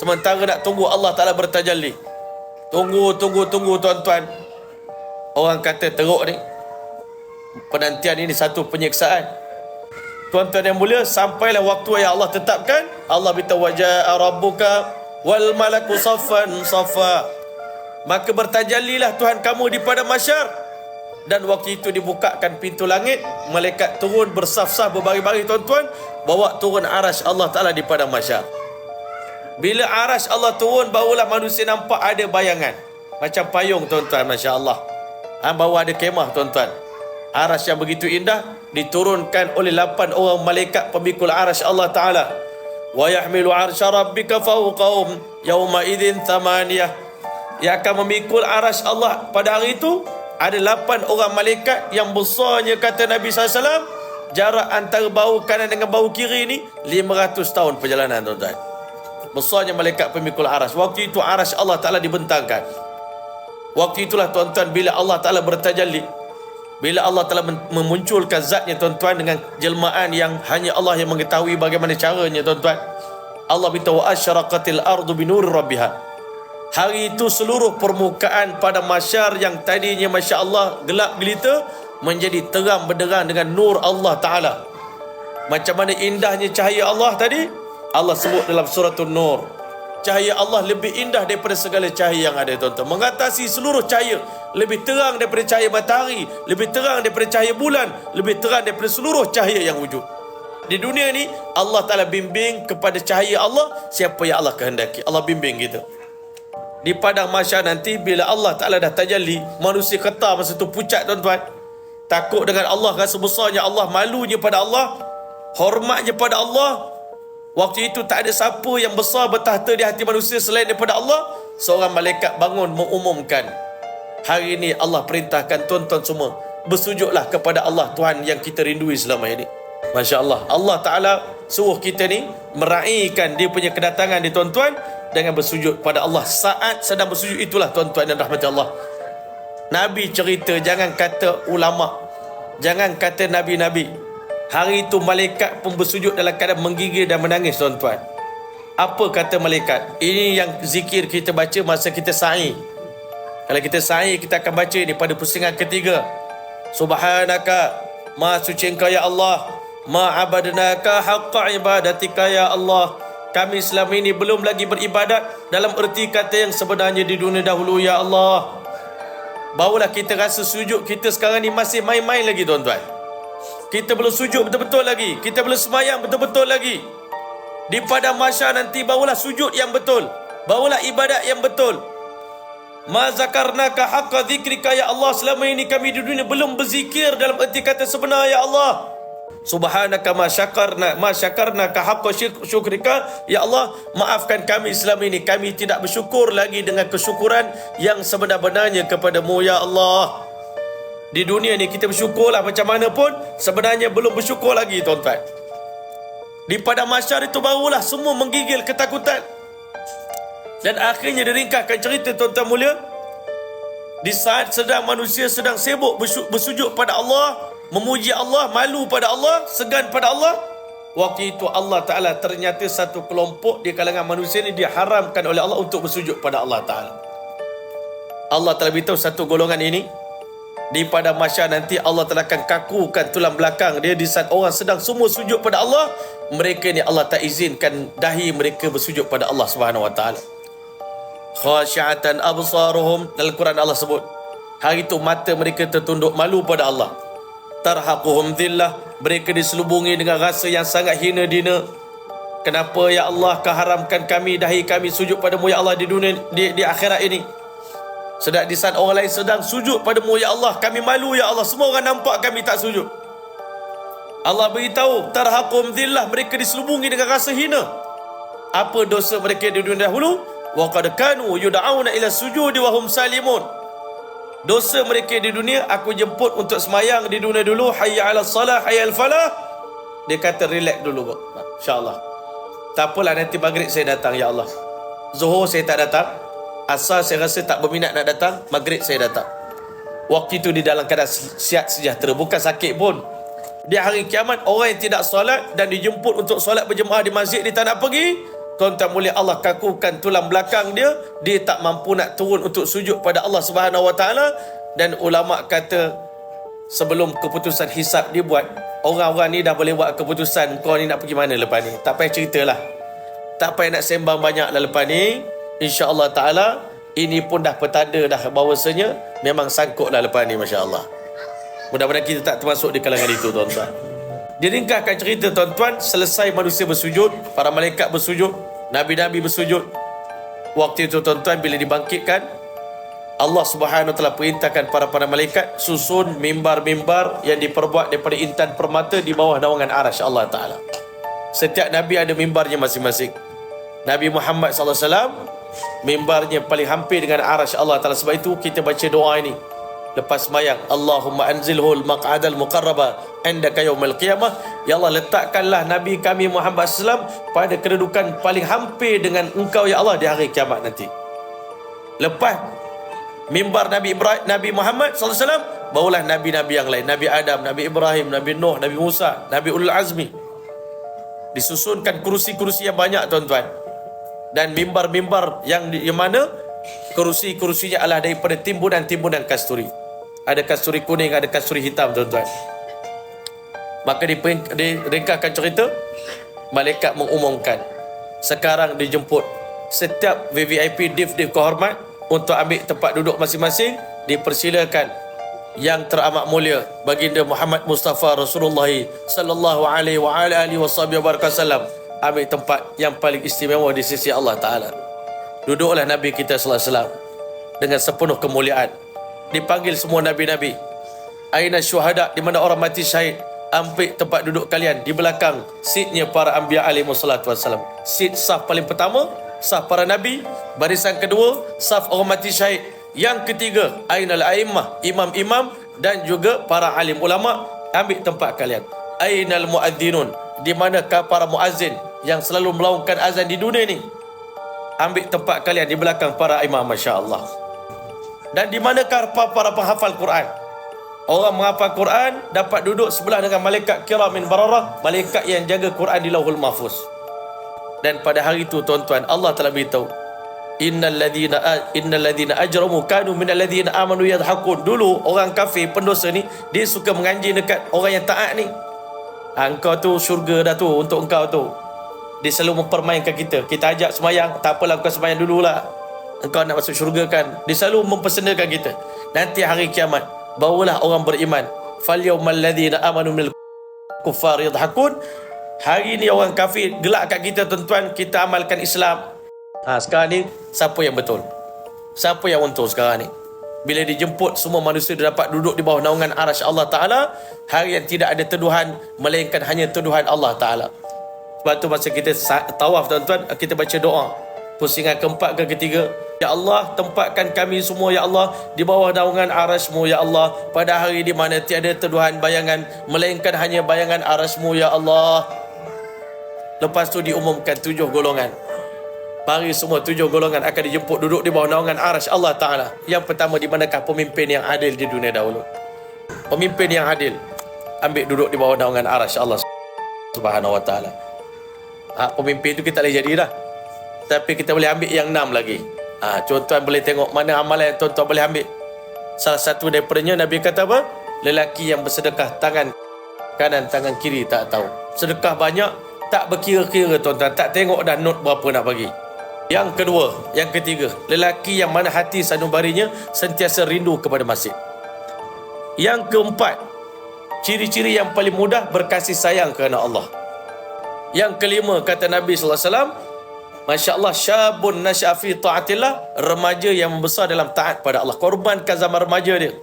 Sementara nak tunggu Allah Ta'ala bertajalli. Tunggu, tunggu, tunggu tuan-tuan. Orang kata teruk ni. Penantian ini satu penyiksaan. Tuan-tuan yang mulia, sampailah waktu yang Allah tetapkan. Allah beritahu wajah rabbuka wal malaku saffan saffa. Maka bertajallilah Tuhan kamu di pada masyar. Dan waktu itu dibukakan pintu langit. Malaikat turun bersaf-saf berbaring-baring tuan-tuan. Bawa turun arash Allah Ta'ala di pada masyar. Bila arash Allah turun, barulah manusia nampak ada bayangan. Macam payung tuan-tuan, Masya Allah. Ha, baru ada kemah tuan-tuan. Arash yang begitu indah diturunkan oleh lapan orang malaikat pemikul arash Allah Ta'ala. Wa yahmilu arsha rabbika fawqahum yawma idhin thamaniyah. Yang akan memikul arash Allah pada hari itu ada lapan orang malaikat yang besarnya kata Nabi SAW jarak antara bau kanan dengan bau kiri ni 500 tahun perjalanan tuan-tuan. Besarnya malaikat pemikul aras. Waktu itu aras Allah Ta'ala dibentangkan. Waktu itulah tuan-tuan bila Allah Ta'ala bertajalli. Bila Allah Ta'ala memunculkan zatnya tuan-tuan dengan jelmaan yang hanya Allah yang mengetahui bagaimana caranya tuan-tuan. Allah beritahu wa asyaraqatil ardu binur rabbiha. Hari itu seluruh permukaan pada masyar yang tadinya Masya Allah gelap gelita menjadi terang benderang dengan nur Allah Ta'ala. Macam mana indahnya cahaya Allah tadi? Allah sebut dalam suratul Nur. Cahaya Allah lebih indah daripada segala cahaya yang ada tuan-tuan. Mengatasi seluruh cahaya. Lebih terang daripada cahaya matahari. Lebih terang daripada cahaya bulan. Lebih terang daripada seluruh cahaya yang wujud. Di dunia ni Allah Ta'ala bimbing kepada cahaya Allah siapa yang Allah kehendaki. Allah bimbing kita. Di padang masyar nanti bila Allah Ta'ala dah tajalli manusia kata masa tu pucat tuan-tuan. Takut dengan Allah rasa besarnya Allah malunya pada Allah hormatnya pada Allah Waktu itu tak ada siapa yang besar bertahta di hati manusia selain daripada Allah. Seorang malaikat bangun mengumumkan. Hari ini Allah perintahkan tuan-tuan semua. Bersujudlah kepada Allah Tuhan yang kita rindui selama ini. Masya Allah. Allah Ta'ala suruh kita ni meraihkan dia punya kedatangan di tuan-tuan dengan bersujud pada Allah. Saat sedang bersujud itulah tuan-tuan dan rahmati Allah. Nabi cerita jangan kata ulama. Jangan kata nabi-nabi. Hari itu malaikat pun bersujud dalam keadaan menggigil dan menangis tuan-tuan. Apa kata malaikat? Ini yang zikir kita baca masa kita sa'i. Kalau kita sa'i kita akan baca ini pada pusingan ketiga. Subhanaka ma suci engkau ya Allah. Ma abadnaka haqqa ibadatika ya Allah. Kami selama ini belum lagi beribadat dalam erti kata yang sebenarnya di dunia dahulu ya Allah. Barulah kita rasa sujud kita sekarang ni masih main-main lagi tuan-tuan. Kita belum sujud betul-betul lagi. Kita belum semayang betul-betul lagi. Di padang masyar nanti barulah sujud yang betul. Barulah ibadat yang betul. Ma zakarnaka haqqa zikrika ya Allah. Selama ini kami di dunia belum berzikir dalam erti kata sebenar ya Allah. Subhanaka ma syakarna ma syakarna ka haqqa syukrika ya Allah maafkan kami selama ini kami tidak bersyukur lagi dengan kesyukuran yang sebenar-benarnya kepadamu ya Allah di dunia ni kita bersyukurlah macam mana pun sebenarnya belum bersyukur lagi tuan-tuan di pada masyar itu barulah semua menggigil ketakutan dan akhirnya diringkahkan cerita tuan-tuan mulia di saat sedang manusia sedang sibuk bersujud pada Allah memuji Allah, malu pada Allah, segan pada Allah. Waktu itu Allah Ta'ala ternyata satu kelompok di kalangan manusia ini diharamkan oleh Allah untuk bersujud pada Allah Ta'ala. Allah Ta'ala beritahu satu golongan ini di pada masyarakat nanti Allah Ta'ala akan kakukan tulang belakang dia di saat orang sedang semua sujud pada Allah mereka ni Allah tak izinkan dahi mereka bersujud pada Allah Subhanahu Wa Ta'ala. Khasyiatan absaruhum dalam Quran Allah sebut hari itu mata mereka tertunduk malu pada Allah. Tarhaquhum dhillah mereka diselubungi dengan rasa yang sangat hina dina kenapa ya Allah keharamkan kami dahi kami sujud padamu ya Allah di dunia di, di akhirat ini sedang di saat orang lain sedang sujud padamu ya Allah kami malu ya Allah semua orang nampak kami tak sujud Allah beritahu tarhaqum dhillah mereka diselubungi dengan rasa hina apa dosa mereka di dunia dahulu wa qad kanu yud'auna ila sujudi wa hum salimun Dosa mereka di dunia aku jemput untuk semayang di dunia dulu hayya ala salah hayya al falah. Dia kata relax dulu insya-Allah. Tak apalah nanti maghrib saya datang ya Allah. Zuhur saya tak datang. Asal saya rasa tak berminat nak datang, maghrib saya datang. Waktu itu di dalam keadaan sihat sejahtera, bukan sakit pun. Di hari kiamat orang yang tidak solat dan dijemput untuk solat berjemaah di masjid dia tak nak pergi, tuan-tuan mulia Allah kakukan tulang belakang dia, dia tak mampu nak turun untuk sujud pada Allah Subhanahu Taala dan ulama kata sebelum keputusan hisap dibuat, orang-orang ni dah boleh buat keputusan kau ni nak pergi mana lepas ni. Tak payah ceritalah. Tak payah nak sembang banyak lah lepas ni. InsyaAllah Ta'ala, ini pun dah petanda dah bahawasanya memang sangkut lah lepas ni Masya Allah. Mudah-mudahan kita tak termasuk di kalangan itu tuan-tuan. Diringkahkan cerita tuan-tuan, selesai manusia bersujud, para malaikat bersujud, nabi-nabi bersujud. Waktu itu tuan-tuan bila dibangkitkan, Allah Subhanahu Taala perintahkan para para malaikat susun mimbar-mimbar yang diperbuat daripada intan permata di bawah naungan arasy Allah Taala. Setiap nabi ada mimbarnya masing-masing. Nabi Muhammad sallallahu alaihi wasallam mimbarnya paling hampir dengan arasy Allah Taala. Sebab itu kita baca doa ini. Lepas semayang Allahumma anzilhu al-maq'adal muqarraba indaka yaumil qiyamah. Ya Allah letakkanlah nabi kami Muhammad sallam pada kedudukan paling hampir dengan engkau ya Allah di hari kiamat nanti. Lepas mimbar Nabi Ibrahim Nabi Muhammad sallallahu alaihi wasallam barulah nabi-nabi yang lain. Nabi Adam Nabi Ibrahim Nabi Nuh Nabi Musa Nabi Ulul Azmi. Disusunkan kursi-kursi yang banyak tuan-tuan dan mimbar-mimbar yang yang mana kerusi-kerusinya adalah daripada timbunan-timbunan kasturi ada kasturi kuning, ada kasturi hitam tuan-tuan. Maka diringkahkan cerita, malaikat mengumumkan. Sekarang dijemput setiap VVIP div-div kehormat untuk ambil tempat duduk masing-masing dipersilakan yang teramat mulia baginda Muhammad Mustafa Rasulullah sallallahu alaihi wa alihi wasallam ambil tempat yang paling istimewa di sisi Allah taala. Duduklah Nabi kita sallallahu alaihi wasallam dengan sepenuh kemuliaan dipanggil semua nabi-nabi. Aina syuhada di mana orang mati syahid. Ambil tempat duduk kalian di belakang seatnya para anbiya alaihi wassalatu wassalam. Seat saf paling pertama, saf para nabi, barisan kedua, saf orang mati syahid. Yang ketiga, ainal a'immah, imam-imam dan juga para alim ulama ambil tempat kalian. Ainal muadzinun, di manakah para muazzin yang selalu melaungkan azan di dunia ni? Ambil tempat kalian di belakang para imam masya-Allah. Dan di manakah para penghafal Quran? Orang menghafal Quran dapat duduk sebelah dengan malaikat kiramin bararah, malaikat yang jaga Quran di Lauhul Mahfuz. Dan pada hari itu tuan-tuan, Allah telah beritahu, Innal ladhina innal ladhina ajramu kanu minal ladhina amanu yadhakun. Dulu orang kafir pendosa ni dia suka menganjing dekat orang yang taat ni. Ha, engkau tu syurga dah tu untuk engkau tu. Dia selalu mempermainkan kita. Kita ajak semayang, tak apalah kau semayang dululah. Engkau nak masuk syurga kan? Dia selalu mempersenakan kita. Nanti hari kiamat barulah orang beriman. Fal yawmal ladzina amanu minal kuffar yadhakun. Hari ni orang kafir gelak kat kita tuan-tuan. Kita amalkan Islam. Ha, sekarang ni siapa yang betul? Siapa yang untung sekarang ni? Bila dijemput semua manusia dia dapat duduk di bawah naungan arasy Allah Ta'ala. Hari yang tidak ada tuduhan melainkan hanya tuduhan Allah Ta'ala sebab tu masa kita tawaf tuan-tuan kita baca doa pusingan keempat ke ketiga Ya Allah, tempatkan kami semua, Ya Allah, di bawah naungan arasmu, Ya Allah, pada hari di mana tiada tuduhan bayangan, melainkan hanya bayangan arasmu, Ya Allah. Lepas tu diumumkan tujuh golongan. Mari semua tujuh golongan akan dijemput duduk di bawah naungan aras Allah Ta'ala. Yang pertama, di manakah pemimpin yang adil di dunia dahulu? Pemimpin yang adil. Ambil duduk di bawah naungan aras Allah Subhanahu Wa Ta'ala. Ha, pemimpin itu kita boleh jadi dah. Tapi kita boleh ambil yang enam lagi. Ha, tuan-tuan boleh tengok mana amalan yang tuan-tuan boleh ambil. Salah satu daripadanya Nabi kata apa? Lelaki yang bersedekah tangan kanan, tangan kiri tak tahu. Sedekah banyak, tak berkira-kira tuan-tuan. Tak tengok dah not berapa nak bagi. Yang kedua, yang ketiga. Lelaki yang mana hati sanubarinya sentiasa rindu kepada masjid. Yang keempat, ciri-ciri yang paling mudah berkasih sayang kerana Allah. Yang kelima, kata Nabi Sallallahu Alaihi Wasallam, Masya Allah syabun nasyafi ta'atillah. Remaja yang membesar dalam taat pada Allah. Korbankan zaman remaja dia